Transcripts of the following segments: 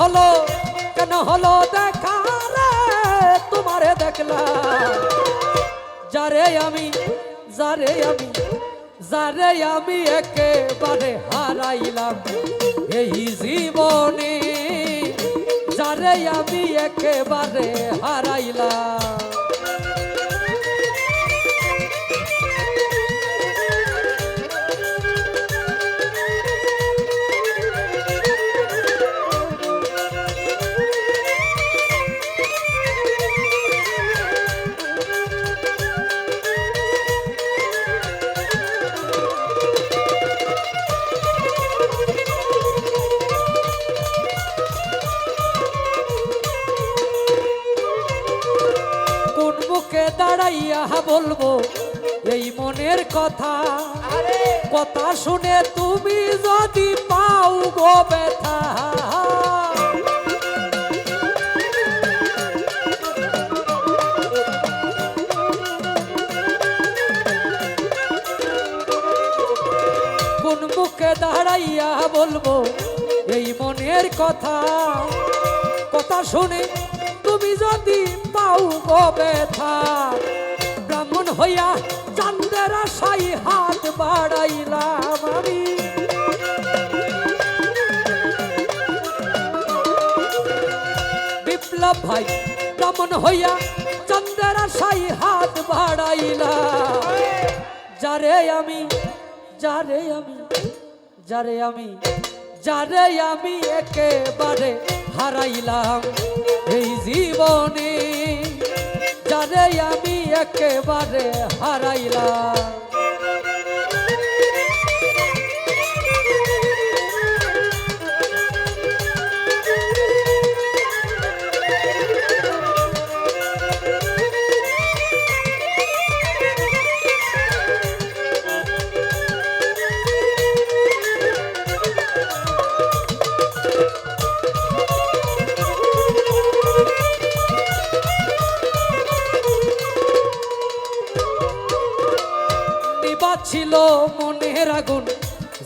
হলো, কেন হলো দেখা তোমারে দেখলা যারে আমি যারে আমি যারে আমি একেবারে হারাইলাম এই জীবনে। যারে আমি একেবারে হারাইলাম। মুখে বলব এই মনের কথা। কথা শুনে তুমি যদি পাও গো ব্যথা। কোন মুখে দাঁড়াইয়া বলব এই মনের কথা। কথা শুনে তুমি যদি পাও গো ব্যথা। হইয়া চান্দের আশাই হাত বাড়াইলাম আমি। বিপ্লব ভাই ব্রাহ্মণ হইয়া চন্দ্রের আশাই হাত বাড়াইলাম। যারে আমি যারে আমি যারে আমি যারে আমি একেবারে হারাইলাম এই জীবনে। যারে আমি একেবারে হারাইলাম। ছিল মনের আগুন,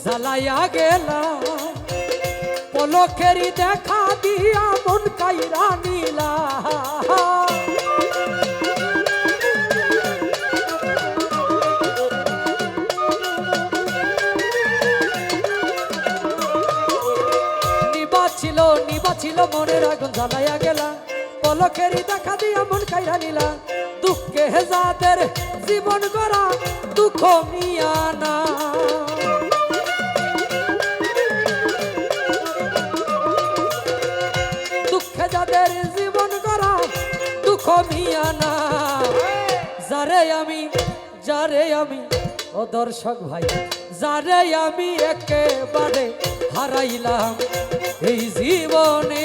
জ্বালাইয়া গেলা পলকেরই দেখা দিয়া মন কাইরা নিলা নিবাছিল নিবাছিল মনের আগুন, জ্বালাইয়া গেলা পলকেরই দেখা দিয়া মন কাইরা নিলা। দুঃখে যাদের জীবন গড়া, দুঃখ মিয়া না। দুঃখে যাদের জীবন গড়া, দুঃখ মিয়া না। যারে আমি যারে আমি, ও দর্শক ভাই, যারে আমি একেবারে হারাইলাম এই জীবনে।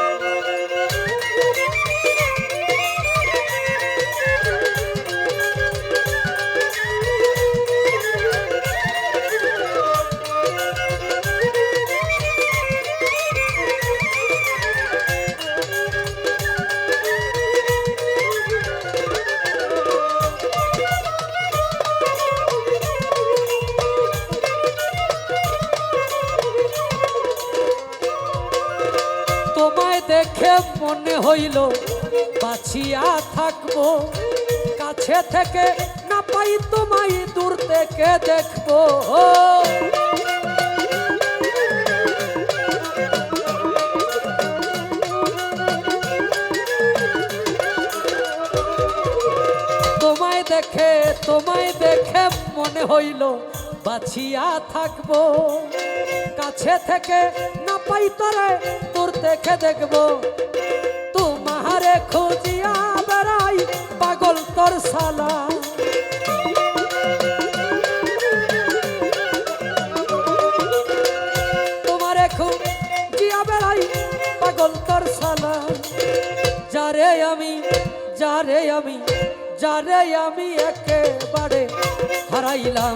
তোমায় দেখে মনে হইল বাছিয়া থাকব। কাছে থেকে না পাই তোমায়, দূর থেকে দেখব। তোমায় দেখে তোমায় দেখে মনে হইল বাছিয়া থাকব। কাছে থেকে না পাই তরে থেকে দেখব। তোমারে খুঁজিয়া বেড়াই পাগল তোর সালা তোমারে খুঁজিয়া বেড়াই পাগল তোর সালা যারে আমি যারে আমি যারে আমি একেবারে হারাইলাম।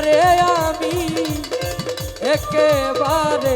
যারে আমি একেবারে